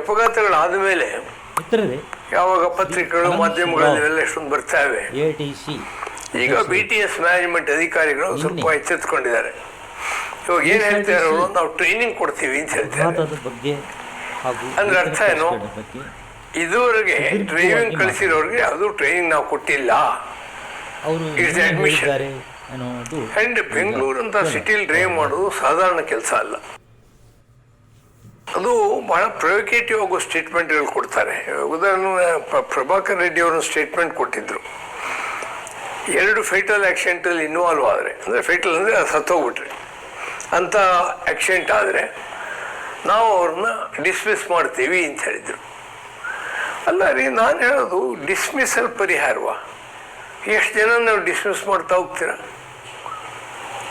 ಅಪಘಾತಗಳಾದ ಮೇಲೆ ಯಾವಾಗ ಪತ್ರಿಕೆಗಳು ಮಾಧ್ಯಮಗಳಲ್ಲಿ ಎಷ್ಟೊಂದು ಬರ್ತಾವೆ? ಈಗ ಬಿ ಟಿ ಎಸ್ ಮ್ಯಾನೇಜ್ಮೆಂಟ್ ಅಧಿಕಾರಿಗಳು ಸ್ವಲ್ಪ ಎಚ್ಚೆತ್ಕೊಂಡಿದ್ದಾರೆ ಇವಾಗ ಏನ್ ಹೇಳ್ತಾರೆ ಅವರು ನಾವು ಟ್ರೈನಿಂಗ್ ಕೊಡ್ತೀವಿ ಅಂತ ಹೇಳ್ತಾರೆ ಅಂದ್ರೆ ಅರ್ಥ ಏನು? ಇದುವರೆಗೆ ಟ್ರೈನಿಂಗ್ ಡ್ರೈವಿಂಗ್ ಕಳಿಸಿರೋರಿಗೆ ಅದು ಟ್ರೈನಿಂಗ್ ನಾವು ಕೊಟ್ಟಿಲ್ಲ. ಅಂಡ್ ಬೆಂಗಳೂರು ಅಂತ ಸಿಟಿಲಿ ಡ್ರೈವ್ ಮಾಡೋದು ಸಾಧಾರಣ ಕೆಲಸ ಅಲ್ಲ. ಅದು ಬಹಳ ಪ್ರೊವೊಕೇಟಿವ್ ಆಗೋ ಸ್ಟೇಟ್ಮೆಂಟ್ಗಳು ಕೊಡ್ತಾರೆ. ಉದಾಹರಣೆ, ಪ್ರ- ಪ್ರಭಾಕರ್ ರೆಡ್ಡಿ ಅವರು ಸ್ಟೇಟ್ಮೆಂಟ್ ಕೊಟ್ಟಿದ್ರು. ಎರಡು ಫೈಟಲ್ ಆಕ್ಸಿಡೆಂಟಲ್ಲಿ ಇನ್ವಾಲ್ವ್ ಆದರೆ, ಅಂದರೆ ಫೈಟಲ್ ಅಂದರೆ ಸತ್ತೋಗ್ಬಿಟ್ರೆ. ಅಂತ ಆಕ್ಸಿಡೆಂಟ್ ಆದರೆ ನಾವು ಅವ್ರನ್ನ ಡಿಸ್ಮಿಸ್ ಮಾಡ್ತೀವಿ ಅಂತ ಹೇಳಿದರು. ಅಲ್ಲ ರೀ, ನಾನು ಹೇಳೋದು ಡಿಸ್ಮಿಸಲ್ ಪರಿಹಾರವ? ಎಷ್ಟು ಜನ ನಾವು ಡಿಸ್ಮಿಸ್ ಮಾಡ್ತಾ ಹೋಗ್ತೀರಾ?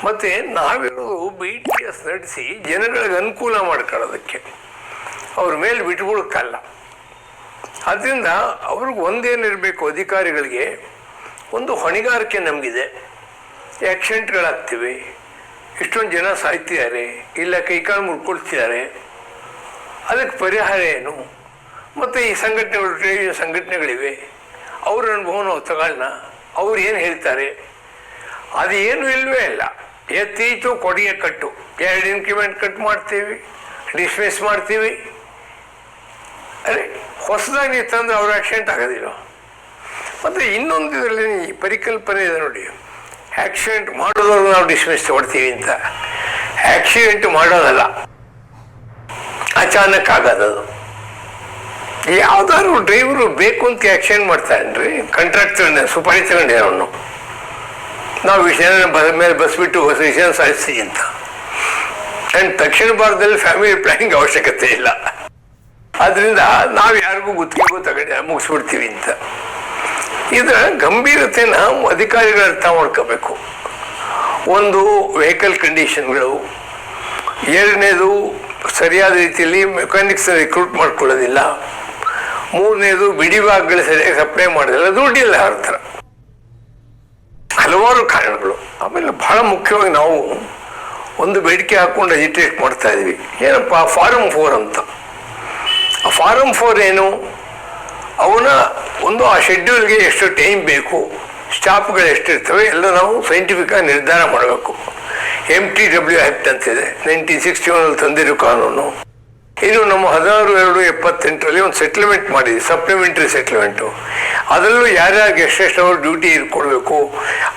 ಮತ್ತೆ ನಾವಿರೋದು ಬಿ ಟಿ ಎಸ್ ನಡೆಸಿ ಜನಗಳಿಗೆ ಅನುಕೂಲ ಮಾಡ್ಕೊಳ್ಳೋದಕ್ಕೆ. ಅವ್ರ ಮೇಲೆ ಬಿಟ್ಬಿಡಕ್ಕಲ್ಲ ಅದರಿಂದ ಅವ್ರಿಗೆ ಒಂದೇನಿರಬೇಕು ಅಧಿಕಾರಿಗಳಿಗೆ, ಒಂದು ಹೊಣೆಗಾರಿಕೆ ನಮಗಿದೆ. ಆಕ್ಸಿಡೆಂಟ್ಗಳಾಗ್ತಿವೆ ಇಷ್ಟೊಂದು ಜನ ಸಾಯ್ತಿದ್ದಾರೆ, ಇಲ್ಲ ಕೈಕಾಲು ಮುಡ್ಕೊಳ್ತಿದ್ದಾರೆ ಅದಕ್ಕೆ ಪರಿಹಾರ ಏನು? ಮತ್ತು ಈ ಸಂಘಟನೆಗಳು, ಟ್ರೇಡ್ ಸಂಘಟನೆಗಳಿವೆ. ಅವ್ರ ಅನುಭವನ ನಾವು ತಗೊಳ್ಳೋಣ ಅವ್ರು ಏನು ಹೇಳ್ತಾರೆ? ಅದು ಏನು ಇಲ್ವೇ ಇಲ್ಲ. ಎತ್ತೀತು ಕೊಡಿಯ ಕಟ್ಟು. ಎರಡು ಇನ್ಕ್ರಿಮೆಂಟ್ ಕಟ್ ಮಾಡ್ತೀವಿ ಡಿಸ್ಮಿಸ್ ಮಾಡ್ತೀವಿ. ಅರೆ, ಹೊಸದಾಗಿ ನೀವು ತಂದ್ರೆ ಅವ್ರ ಆಕ್ಸಿಡೆಂಟ್ ಆಗೋದಿಲ್ಲ. ಮತ್ತು ಇನ್ನೊಂದು ಇದರಲ್ಲಿ ಈ ಪರಿಕಲ್ಪನೆ ಇದೆ ನೋಡಿ. ಆಕ್ಸಿಡೆಂಟ್ ಮಾಡೋದವ್ರು ನಾವು ಡಿಸ್ಮಿಸ್ ತಗೊಳ್ತೀವಿ ಅಂತ. ಆಕ್ಸಿಡೆಂಟ್ ಮಾಡೋದಲ್ಲ. ಅಚಾನಕ್ ಆಗೋದದು. ಯಾವ್ದಾದ್ರು ಡ್ರೈವರು ಬೇಕು ಅಂತ ಆಕ್ಸಿಡೆಂಟ್ ಮಾಡ್ತಾನ್ರಿ ಕಾಂಟ್ರಾಕ್ಟ್ ಸುಪಾರಿ ತಗೊಂಡೆ ಅವನು ನಾವು ವಿಷಯ ಬಸ್ ಮೇಲೆ ಬಸ್ಬಿಟ್ಟು ಹೊಸ ವಿಷಯ ಸಾಧಿಸಿ ಅಂತ. ಆ್ಯಂಡ್ ದಕ್ಷಿಣ ಭಾರತದಲ್ಲಿ ಫ್ಯಾಮಿಲಿ ಪ್ಲಾನಿಂಗ್ ಅವಶ್ಯಕತೆ ಇಲ್ಲ. ಆದ್ರಿಂದ ನಾವು ಯಾರಿಗೂ ಗುತ್ತಿಗೆಗೂ ತಗೊಂಡು ಮುಗಿಸ್ಬಿಡ್ತೀವಿ ಅಂತ. ಇದರ ಗಂಭೀರತೆನ ಅಧಿಕಾರಿಗಳು ಅರ್ಥ ಮಾಡ್ಕೋಬೇಕು. ಒಂದು ವೆಹಿಕಲ್ ಕಂಡೀಷನ್ಗಳು ಎರಡನೇದು ಸರಿಯಾದ ರೀತಿಯಲ್ಲಿ ಮೆಕ್ಯಾನಿಕ್ಸ್ ರಿಕ್ರೂಟ್ ಮಾಡ್ಕೊಳ್ಳೋದಿಲ್ಲ. ಮೂರನೇದು ಬಿಡಿ ಭಾಗಗಳು ಸರಿಯಾಗಿ ಸಪ್ಲೈ ಮಾಡೋದಿಲ್ಲ. ದುಡ್ಡಿಲ್ಲ ಅವ್ರ ಹತ್ರ ಹಲವಾರು ಕಾರಣಗಳು ಆಮೇಲೆ ಬಹಳ ಮುಖ್ಯವಾಗಿ ನಾವು ಒಂದು ಬೇಡಿಕೆ ಹಾಕ್ಕೊಂಡು ಅಜಿಟೇಟ್ ಮಾಡ್ತಾ ಇದ್ವಿ. ಏನಪ್ಪ, ಫಾರಂ ಫೋರ್ ಅಂತ. ಆ ಫಾರಂ ಫೋರ್ ಏನು? ಅವನ ಒಂದು ಆ ಶೆಡ್ಯೂಲ್ಗೆ ಎಷ್ಟು ಟೈಮ್ ಬೇಕು ಸ್ಟಾಪ್ಗಳು ಎಷ್ಟಿರ್ತವೆ, ಎಲ್ಲ ನಾವು ಸೈಂಟಿಫಿಕ್ ಆಗಿ ನಿರ್ಧಾರ ಮಾಡಬೇಕು. ಎಂ ಟಿ ಡಬ್ಲ್ಯೂ ಆ್ಯಕ್ಟ್ ಅಂತಿದೆ. ನೈನ್ಟೀನ್ ಸಿಕ್ಸ್ಟಿ ಒನಲ್ಲಿ ತಂದಿರೋ ಕಾನೂನು. ಇನ್ನು ನಮ್ಮ ಹದಿನಾರು ಎರಡು ಎಪ್ಪತ್ತೆಂಟರಲ್ಲಿ ಒಂದು ಸೆಟ್ಲ್ಮೆಂಟ್ ಮಾಡಿದೆ ಸಪ್ಲಿಮೆಂಟ್ರಿ ಸೆಟ್ಲ್ಮೆಂಟು ಅದರಲ್ಲೂ ಯಾರ್ಯಾರಿಗೆ ಎಷ್ಟೆಷ್ಟು ಅವರು ಡ್ಯೂಟಿ ಇಟ್ಕೊಳ್ಬೇಕು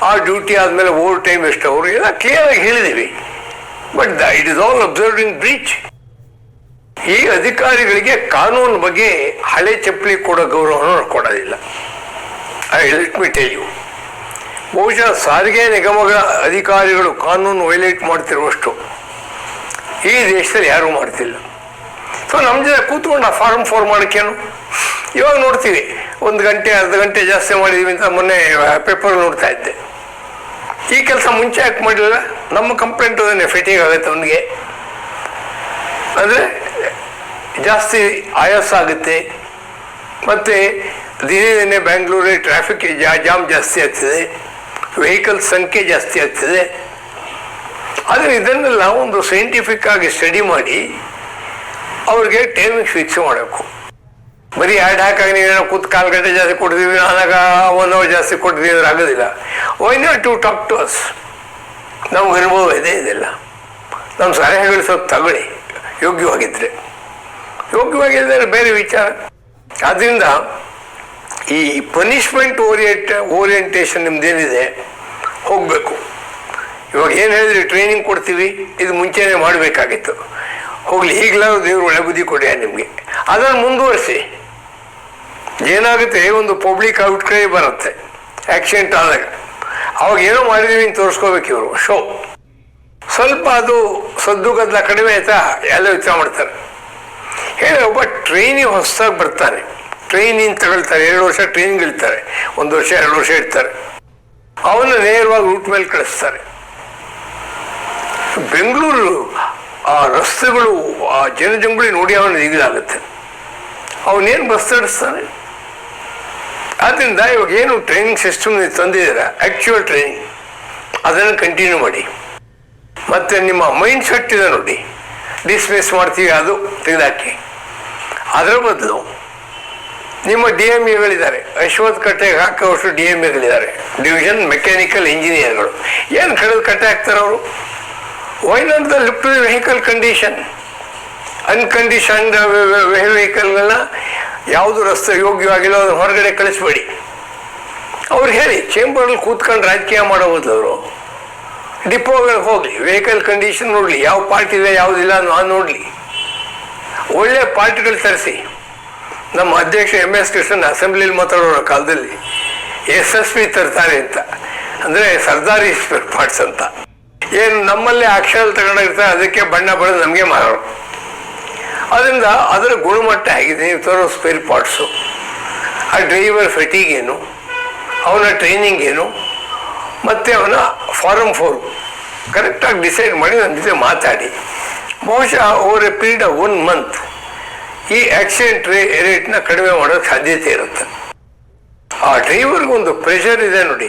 ಆ ಡ್ಯೂಟಿ ಆದಮೇಲೆ ಓವರ್ ಟೈಮ್ ಎಷ್ಟು ಅವರು ಎಲ್ಲ ಕ್ಲಿಯರಾಗಿ ಹೇಳಿದ್ದೀವಿ. But the it is all observed in breach ಈ ಅಧಿಕಾರಿಗಳಿಗೆ ಕಾನೂನು ಬಗ್ಗೆ ಹಳೆ ಚಪ್ಪಲಿ ಕೊಡೋ ಗೌರವವನ್ನು ಕೊಡೋದಿಲ್ಲ. I let me tell you ಬಹುಶಃ ಸಾರಿಗೆ ನಿಗಮಗಳ ಅಧಿಕಾರಿಗಳು ಕಾನೂನು ವೈಲೇಟ್ ಮಾಡ್ತಿರುವಷ್ಟು ಈ ದೇಶದಲ್ಲಿ ಯಾರೂ ಮಾಡ್ತಿಲ್ಲ. ಸೊ ನಮ್ಮ ಜೊತೆ ಕೂತ್ಕೊಂಡು ಆ ಫಾರ್ಮ್ ಫೋರ್ ಮಾಡೋಕ್ಕೇನು ಇವಾಗ ನೋಡ್ತೀವಿ, ಒಂದು ಗಂಟೆ, ಅರ್ಧ ಗಂಟೆ ಜಾಸ್ತಿ ಮಾಡಿದೀವಿ ಅಂತ ಮೊನ್ನೆ ಪೇಪರ್ ನೋಡ್ತಾ ಇದ್ದೆ. ಈ ಕೆಲಸ ಮುಂಚೆ ಯಾಕೆ ಮಾಡಲಿಲ್ಲ ನಮ್ಮ ಕಂಪ್ಲೇಂಟ್ ಅದನ್ನೇ ಫಿಟಿಂಗ್ ಆಗುತ್ತೆ ಅವನಿಗೆ. ಅಂದರೆ, ಜಾಸ್ತಿ ಆಯಾಸ ಆಗುತ್ತೆ. ಮತ್ತು, ದಿನೇ ದಿನೇ ಬ್ಯಾಂಗ್ಳೂರಲ್ಲಿ ಟ್ರಾಫಿಕ್ ಜಾ, ಜಾಮ್ ಜಾಸ್ತಿ ಆಗ್ತದೆ. ವೆಹಿಕಲ್ ಸಂಖ್ಯೆ ಜಾಸ್ತಿ ಆಗ್ತದೆ. ಆದರೆ ಇದನ್ನೆಲ್ಲ ಒಂದು ಸೈಂಟಿಫಿಕ್ ಆಗಿ ಸ್ಟಡಿ ಮಾಡಿ ಅವ್ರಿಗೆ ಟೈಮಿಂಗ್ ಫಿಕ್ಸ್ ಮಾಡಬೇಕು. ಬರೀ ಎರಡು ಹಾಕಾಗಿ ನೀವೇನೋ ಕೂತ್ ಕಾಲು ಗಂಟೆ ಜಾಸ್ತಿ ಕೊಡ್ತೀವಿ, ಆದಾಗ ಒನ್ ಅವರ್ ಜಾಸ್ತಿ ಕೊಡ್ತೀವಿ ಅಂದ್ರೆ ಆಗೋದಿಲ್ಲ. Why not to talk to us ನಮ್ಗೆ ಅನುಭವ ಇದೆ, ಇದೆಲ್ಲ. ನಮ್ಮ ಸಲಹೆಗಳು ಸ್ವಲ್ಪ ತಗೊಳ್ಳಿ. ಯೋಗ್ಯವಾಗಿದ್ದರೆ ಯೋಗ್ಯವಾಗಿದ್ದರೆ ಬೇರೆ ವಿಚಾರ. ಆದ್ದರಿಂದ ಈ ಪನಿಷ್ಮೆಂಟ್ ಓರಿಯೆಂಟ್ ಓರಿಯೆಂಟೇಷನ್ ನಿಮ್ದೇನಿದೆ, ಹೋಗಬೇಕು. ಇವಾಗ ಏನು ಹೇಳಿದ್ರಿ ಟ್ರೈನಿಂಗ್ ಕೊಡ್ತೀವಿ, ಇದು ಮುಂಚೆನೇ ಮಾಡಬೇಕಾಗಿತ್ತು. ಹೋಗ್ಲಿ, ಈಗಲಾದ್ರೂ ದೇವ್ರು ಒಳ್ಳೆ ಬುದ್ಧಿ ಕೊಡಿ ನಿಮಗೆ. ಅದನ್ನು ಮುಂದುವರಿಸಿ. ಏನಾಗುತ್ತೆ, ಒಂದು ಪಬ್ಲಿಕ್ ಔಟ್ಕ್ರೈ ಬರುತ್ತೆ ಆಕ್ಸಿಡೆಂಟ್ ಆದಾಗ. ಅವಾಗ ಏನೋ ಮಾಡಿದೀವಿ ಅಂತ ತೋರಿಸ್ಕೋಬೇಕು ಇವರು ಶೋ ಸ್ವಲ್ಪ ಅದು ಸದ್ದು ಗದ್ದಲ ಕಡಿಮೆ ಆಯ್ತಾ, ಎಲ್ಲ ವಿಚಾರ ಮಾಡ್ತಾರೆ. ಹೇಳಿ, ಒಬ್ಬ ಟ್ರೈನಿಗೆ ಹೊಸದಾಗಿ ಬರ್ತಾನೆ. ಟ್ರೈನಿಂಗ್ ತಗೊಳ್ತಾರೆ ಎರಡು ವರ್ಷ ಟ್ರೈನಿಂಗ್ ಇಳ್ತಾರೆ ಒಂದು ವರ್ಷ, ಎರಡು ವರ್ಷ ಇಡ್ತಾರೆ ಅವನ್ನ ನೇರವಾಗಿ ರೂಟ್ ಮೇಲೆ ಕಳಿಸ್ತಾರೆ. ಬೆಂಗಳೂರು ಆ ರಸ್ತೆಗಳು ಆ ಜನಜಂಗುಳಿ ನೋಡಿ ಅವನು ಈಗಲಾಗುತ್ತೆ ಅವನೇನು ಬಸ್ ನಡೆಸ್ತಾನೆ ಆದ್ದರಿಂದ ಇವಾಗ ಏನು ಟ್ರೈನಿಂಗ್ ಸಿಸ್ಟಮ್ ನೀವು ತಂದಿದ್ದೀರ? ಆ್ಯಕ್ಚುಯಲ್ ಟ್ರೈನಿಂಗ್ ಅದನ್ನು ಕಂಟಿನ್ಯೂ ಮಾಡಿ. ಮತ್ತು ನಿಮ್ಮ ಮೈಂಡ್ ಸೆಟ್ ಇದೆ ನೋಡಿ. ಡಿಸ್ಮಿಸ್ ಮಾಡ್ತೀವಿ, ಅದು ತೆಗೆದಾಕಿ. ಅದರ ಬದಲು ನಿಮ್ಮ ಡಿ ಎಂ ಎಗಳಿದ್ದಾರೆ ಅಶ್ವಥ್ ಕಟ್ಟೆಗೆ ಹಾಕೋಷ್ಟು ಡಿ ಎಂ ಎಗಳಿದ್ದಾರೆ ಡಿವಿಷನ್ ಮೆಕ್ಯಾನಿಕಲ್ ಇಂಜಿನಿಯರ್ಗಳು ಏನು ಕಳೆದು ಕಟ್ಟೆ ಹಾಕ್ತಾರೆ ಅವರು? Why not the lift vehicle condition. Unconditioned ವೆಹಿಕಲ್ಗಳನ್ನ ಯಾವುದು ರಸ್ತೆ ಯೋಗ್ಯವಾಗಿಲ್ಲ ಅದು ಹೊರಗಡೆ ಕಳಿಸ್ಬೇಡಿ. ಅವ್ರು ಹೇಳಿ ಚೇಂಬರಲ್ಲಿ ಕೂತ್ಕೊಂಡು ರಾಜಕೀಯ ಮಾಡೋ ಬದಲು ಅವರು. ಡಿಪೋಗಳಿಗೆ ಹೋಗಲಿ, ವೆಹಿಕಲ್ ಕಂಡೀಷನ್ ನೋಡಲಿ, ಯಾವ ಪಾರ್ಟಿ ಇದೆ ಯಾವುದಿಲ್ಲ ನಾನು ನೋಡಲಿ. ಒಳ್ಳೆ ಪಾರ್ಟಿಗಳು ತರಿಸಿ. ನಮ್ಮ ಅಧ್ಯಕ್ಷ ಎಂ ಎಸ್ ಕೃಷ್ಣನ್ ಅಸೆಂಬ್ಲಿಲಿ ಮಾತಾಡೋರ ಕಾಲದಲ್ಲಿ ಎಸ್ ಎಸ್ ಪಿ ತರ್ತಾರೆ ಅಂತ. ಅಂದರೆ ಸರ್ದಾರಿ ಸ್ಪೇರ್ ಪಾರ್ಟ್ಸ್ ಅಂತ. ಏನು ನಮ್ಮಲ್ಲಿ ಅಕ್ಷರ ತಗೊಂಡಿರ್ತಾರೆ ಅದಕ್ಕೆ ಬಣ್ಣ ಬಳಿದು ನಮಗೆ ಮಾರೋರು. ಅದರಿಂದ ಅದರ ಗುಣಮಟ್ಟ ಆಗಿದೆ, ನೀವು ತರೋ ಸ್ಪೇರ್ ಪಾರ್ಟ್ಸು ಆ ಡ್ರೈವರ್ ಫಿಟಿಂಗ್ ಏನು, ಅವನ ಟ್ರೈನಿಂಗ್ ಏನು, ಮತ್ತು ಅವನ ಫಾರಮ್ ಫೋರ್ ಕರೆಕ್ಟಾಗಿ ಡಿಸೈಡ್ ಮಾಡಿ ನನ್ನ ಜೊತೆ ಮಾತಾಡಿ. ಬಹುಶಃ over a period of one month ಈ ಆಕ್ಸಿಡೆಂಟ್ ರೇ ರೇಟ್ನ ಕಡಿಮೆ ಮಾಡೋ ಸಾಧ್ಯತೆ ಇರುತ್ತೆ. ಆ ಡ್ರೈವರ್ಗೊಂದು ಪ್ರೆಷರ್ ಇದೆ ನೋಡಿ.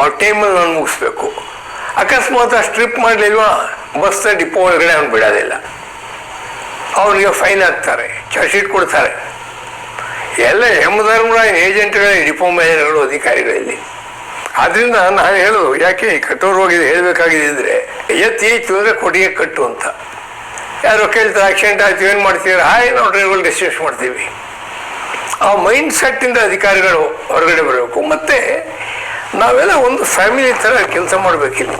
ಆ ಟೈಮಲ್ಲಿ ನಾನು ಮುಗಿಸ್ಬೇಕು. ಅಕಸ್ಮಾತ್ ಆ ಸ್ಟ್ರಿಪ್ ಮಾಡಲಿಲ್ವಾ? ಬಸ್ ಡಿಪೋ ಒಳಗಡೆ ಅವ್ನು ಬಿಡೋದಿಲ್ಲ. ಅವನಿಗೆ ಫೈನ್ ಹಾಕ್ತಾರೆ ಚಾರ್ಜ್ ಶೀಟ್ ಕೊಡ್ತಾರೆ. ಎಲ್ಲ ಯಮಧರ್ಮರಾಯನ ಏಜೆಂಟ್ಗಳ ಡಿಪೋ ಮ್ಯಾನೇಜರ್ಗಳು ಅಧಿಕಾರಿಗಳಲ್ಲಿ. ಆದ್ರಿಂದ ನಾನು ಹೇಳು, ಯಾಕೆ ಕಠೋರವಾಗಿ ಹೇಳಬೇಕಾಗಿದೆ ಅಂದರೆ ಎತ್ತಿ ಏಯ್ತು ಅಂದರೆ ಕೊಡಿಗೆ ಕಟ್ಟು ಅಂತ. ಯಾರೋ ಕೇಳ್ತಾರೆ ಆಕ್ಸಿಡೆಂಟ್ ಆಯ್ತು, ಏನು ಮಾಡ್ತೀರಾ? ಹಾಯ್, ನಾವು ಡ್ರೈವರ್ ಡಿಸ್ಟೆನ್ಸ್ ಮಾಡ್ತೀವಿ. ಆ ಮೈಂಡ್ ಸೆಟ್ಟಿಂದ ಅಧಿಕಾರಿಗಳು ಹೊರಗಡೆ ಬರಬೇಕು. ಮತ್ತೆ ನಾವೆಲ್ಲ ಒಂದು ಫ್ಯಾಮಿಲಿ ಥರ ಕೆಲಸ ಮಾಡಬೇಕಿಲ್ಲ.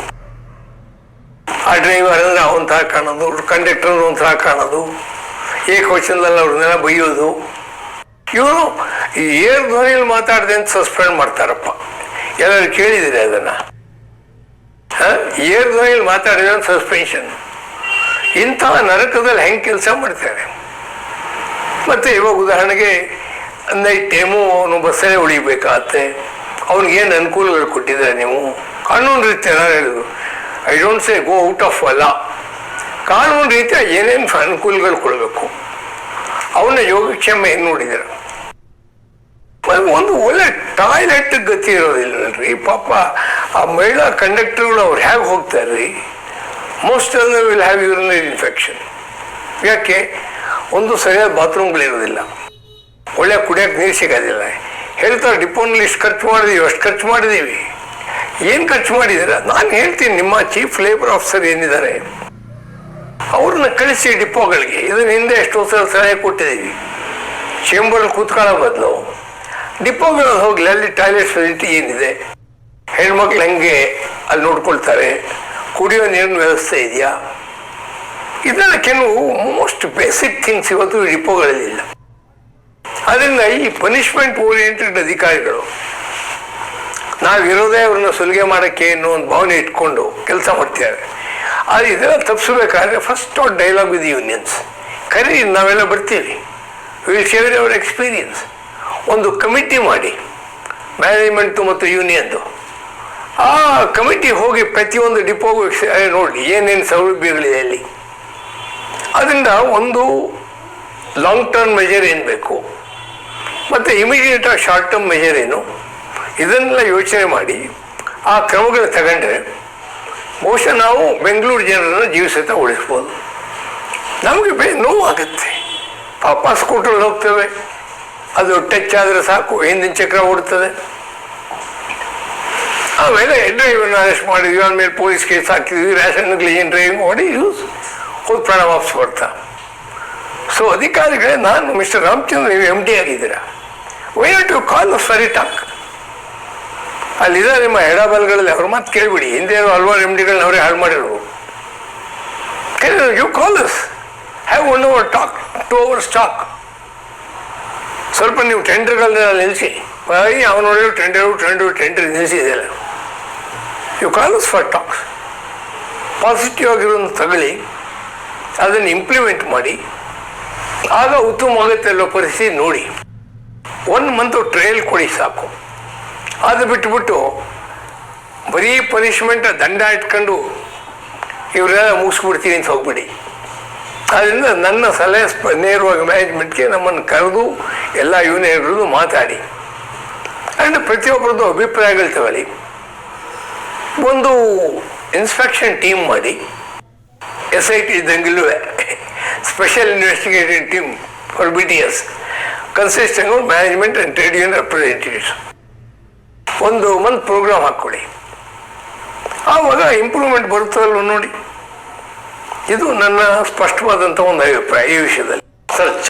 ಆ ಡ್ರೈವರ್ ಅಂದರೆ ಅವನ ಥರ ಕಾಣೋದು ಕಂಡಕ್ಟರ್ ಒಂಥರ ಕಾಣೋದು ಏಕವಚನದಲ್ಲಿ ಅವ್ರನ್ನೆಲ್ಲ ಬೈಯೋದು. ಇವರು ಏರ್ ಧ್ವನಿಯಲ್ಲಿ ಮಾತಾಡಿದೆ ಅಂತ ಸಸ್ಪೆಂಡ್ ಮಾಡ್ತಾರಪ್ಪ. ಎಲ್ಲರೂ ಕೇಳಿದಿರಿ ಅದನ್ನು ಏರ್ ಧ್ವನಿಯಲ್ಲಿ ಮಾತಾಡಿದೆ ಅಂತ ಸಸ್ಪೆನ್ಷನ್ ಇಂಥ ನರಕದಲ್ಲಿ ಹೆಂಗೆ ಕೆಲಸ ಮಾಡ್ತಾರೆ? ಮತ್ತು ಇವಾಗ ಉದಾಹರಣೆಗೆ ನೈಟ್ ಟೈಮು ಅವನು ಬಸ್ಸಲ್ಲೇ ಉಳಿಬೇಕಾಗತ್ತೆ. ಅವ್ನಿಗೇನು ಅನುಕೂಲಗಳು ಕೊಟ್ಟಿದ್ರೆ ನೀವು? ಕಾನೂನು ರೀತಿ ನಾನು ಹೇಳಿದ್ರು. I don't say go out of ಅಲ್ಲ ಕಾನೂನು ರೀತಿಯ ಏನೇನು ಅನುಕೂಲಗಳು ಕೊಡಬೇಕು? ಅವನ ಯೋಗಕ್ಷೇಮ ಏನು ನೋಡಿದ್ದೀರ? ಒಂದು ಒಳ್ಳೆ ಟಾಯ್ಲೆಟ್ ಗತಿ ಇರೋದಿಲ್ಲಲ್ರಿ. ಪಾಪ ಆ ಮಹಿಳಾ ಕಂಡಕ್ಟರ್ಗಳು ಅವ್ರು ಹೇಗೆ ಹೋಗ್ತಾರ್ರಿ? Most of will have urinary infection ಯಾಕೆ? ಒಂದು ಸರಿಯಾದ ಬಾತ್ರೂಮ್ಗಳಿರೋದಿಲ್ಲ ಒಳ್ಳೆ ಕುಡಿಯೋಕೆ ನೀರು ಸಿಗೋದಿಲ್ಲ. ಹೇಳ್ತಾರೆ ಡಿಪೋನಲ್ಲಿ ಇಷ್ಟು ಖರ್ಚು ಮಾಡಿದೀವಿ, ಅಷ್ಟು ಖರ್ಚು ಮಾಡಿದ್ದೀವಿ ಏನು ಖರ್ಚು ಮಾಡಿದ್ದೀರ? ನಾನು ಹೇಳ್ತೀನಿ, ನಿಮ್ಮ ಚೀಫ್ ಲೇಬರ್ ಆಫೀಸರ್ ಏನಿದ್ದಾರೆ, ಅವ್ರನ್ನ ಕಳಿಸಿ ಡಿಪೋಗಳಿಗೆ ಇದನ್ನ ಹಿಂದೆ ಎಷ್ಟೋ ಸಲ ಸಲಹೆ ಕೊಟ್ಟಿದ್ದೀವಿ. ಚೇಂಬರಲ್ಲಿ ಕೂತ್ಕೊಳ್ಳೋ ಬದಲು. ಡಿಪೋಗಳಲ್ಲಿ ಹೋಗಲಿ, ಅಲ್ಲಿ ಟಾಯ್ಲೆಟ್ ಫೆಸಿಲಿಟಿ ಏನಿದೆ, ಹೆಣ್ಮಕ್ಳು ಹೆಂಗೆ ಅಲ್ಲಿ ನೋಡ್ಕೊಳ್ತಾರೆ, ಕುಡಿಯೋ ನೀರಿನ ವ್ಯವಸ್ಥೆ ಇದೆಯಾ? ಇದೆಲ್ಲ ಕೆಲವು ಮೋಸ್ಟ್ ಬೇಸಿಕ್ ಥಿಂಗ್ಸ್ ಇವತ್ತು ಡಿಪೋಗಳಲ್ಲಿಲ್ಲ ಅದರಿಂದ ಈ ಪನಿಷ್ಮೆಂಟ್ ಓರಿಯೆಂಟೆಡ್ ಅಧಿಕಾರಿಗಳು. ನಾವಿರೋದೇ ಅವ್ರನ್ನ ಸುಲಿಗೆ ಮಾಡೋಕ್ಕೆ ಅನ್ನೋ ಒಂದು ಭಾವನೆ ಇಟ್ಕೊಂಡು ಕೆಲಸ ಮಾಡ್ತಿದ್ದಾರೆ. ಆದರೆ ಇದೆಲ್ಲ ತಪ್ಪಿಸ್ಬೇಕಾದ್ರೆ ಫಸ್ಟ್ ಡೈಲಾಗ್ ವಿತ್ ಯೂನಿಯನ್ಸ್ ಕರಿ ನಾವೆಲ್ಲ ಬರ್ತೀವಿ. ವಿಲ್ ಶೇರ್ ಅವರ್ ಎಕ್ಸ್ಪೀರಿಯನ್ಸ್ ಒಂದು ಕಮಿಟಿ ಮಾಡಿ ಮ್ಯಾನೇಜ್ಮೆಂಟು ಮತ್ತು ಯೂನಿಯನ್ದು ಆ ಕಮಿಟಿ ಹೋಗಿ ಪ್ರತಿಯೊಂದು ಡಿಪೋಗೂ ನೋಡಿ, ಏನೇನು ಸೌಲಭ್ಯಗಳಿದೆ ಅಲ್ಲಿ. ಅದರಿಂದ ಒಂದು ಲಾಂಗ್ ಟರ್ಮ್ ಮೆಜರ್ ಏನು ಬೇಕು? ಮತ್ತು ಇಮಿಡಿಯೇಟ್ ಶಾರ್ಟ್ ಟರ್ಮ್ ಮೆಜರ್ ಏನು? ಇದನ್ನೆಲ್ಲ ಯೋಚನೆ ಮಾಡಿ, ಆ ಕ್ರಮಗಳು ತಗೊಂಡ್ರೆ ಬಹುಶಃ ನಾವು ಬೆಂಗಳೂರು ಜನರನ್ನು ಜೀವಿಸುತ್ತ ಉಳಿಸ್ಬೋದು. ನಮಗೆ ಬೇ ನೋವಾಗುತ್ತೆ. ಪಾಪ ಸ್ಕೂಟ್ರಲ್ಲಿ ಹೋಗ್ತೇವೆ. ಅದು ಟಚ್ ಆದರೆ ಸಾಕು, ಹಿಂದಿನ ಚಕ್ರ ಓಡುತ್ತದೆ ಆಮೇಲೆ ಡ್ರೈವರ್ನ ಅರೆಸ್ಟ್ ಮಾಡಿದ್ವಿ ಆಮೇಲೆ ಪೊಲೀಸ್ ಕೇಸ್ ಹಾಕಿದ್ವಿ ರ್ಯಾಷನ್ ಗ್ಲೀನ್ ಡ್ರೈವಿಂಗ್ ಮಾಡಿ ಹೋಗಿ ಪ್ರಾಣ ವಾಪಸ್ ಬರ್ತಾ. ಸೊ ಅಧಿಕಾರಿಗಳೇ, ನಾನು ಮಿಸ್ಟರ್ ರಾಮಚಂದ್ರ, ನೀವು ಎಂ ಡಿ ಆಗಿದ್ದೀರಾ? ವೈ ಟು ಕಾಲ್ ಸರಿ ಟಾಕ್ ಅಲ್ಲಿದ್ದಾರೆ ನಿಮ್ಮ ಎಡಬಲ್ಗಳಲ್ಲಿ ಅವ್ರ ಮಾತು ಕೇಳಿಬಿಡಿ. ಹಿಂದೆ ಹಲವಾರು ಎಂ ಡಿಗಳನ್ನ ಅವರೇ ಹಾಳು ಮಾಡಿರು you calls have one hour talk to our staff ಸ್ವಲ್ಪ ನೀವು ಟೆಂಡರ್ಗಳನ್ನೆಲ್ಲ ನಿಲ್ಲಿಸಿ ಅವ್ನು ನೋಡಿದ್ರು tender tender tender ನಿಲ್ಲಿಸಿದೆಯಲ್ಲ you calls for talks positive ಆಗಿರೋದನ್ನು ತಗೊಳ್ಳಿ. ಅದನ್ನು ಇಂಪ್ಲಿಮೆಂಟ್ ಮಾಡಿ. ಆಗ ಉತ್ತಮವಾಗುತ್ತೆ ಅಲ್ಲೋ ಪರಿಸ್ಥಿತಿ ನೋಡಿ. ಒನ್ ಮಂತು ಟ್ರಯಲ್ ಕೊಡಿ ಸಾಕು. ಅದು ಬಿಟ್ಬಿಟ್ಟು ಬರೀ ಪನಿಷ್ಮೆಂಟ್ ದಂಡ ಇಟ್ಕೊಂಡು ಇವರೆಲ್ಲ ಮುಗಿಸ್ಬಿಡ್ತೀನಿ ಅಂತ ಹೋಗ್ಬಿಡಿ. ಆದ್ದರಿಂದ ನನ್ನ ಸಲಹೆ ಸ್ಪ, ನೇರವಾಗಿ ಮ್ಯಾನೇಜ್ಮೆಂಟ್ಗೆ ನಮ್ಮನ್ನು ಕರೆದು ಎಲ್ಲ ಯೂನಿಯನ್ಗಳದ್ದು ಮಾತಾಡಿ. ಆ್ಯಂಡ್ ಪ್ರತಿಯೊಬ್ಬರದ್ದು ಅಭಿಪ್ರಾಯಗಳು ತಗೊಳ್ಳಿ. ಒಂದು ಇನ್ಸ್ಪೆಕ್ಷನ್ ಟೀಮ್ ಮಾಡಿ. S I T ಇದ್ದಂಗಿಲ್ವೇ special investigating team for B T S consisting of management and trade union representatives ಒಂದು ಮಂತ್ ಪ್ರೋಗ್ರಾಮ್ ಹಾಕ್ಕೊಳ್ಳಿ ಆವಾಗ ಇಂಪ್ರೂವ್ಮೆಂಟ್ ಬರುತ್ತಲ್ಲ ನೋಡಿ. ಇದು ನನ್ನ ಸ್ಪಷ್ಟವಾದಂಥ ಒಂದು ಅಭಿಪ್ರಾಯ ಈ ವಿಷಯದಲ್ಲಿ. ಸರ್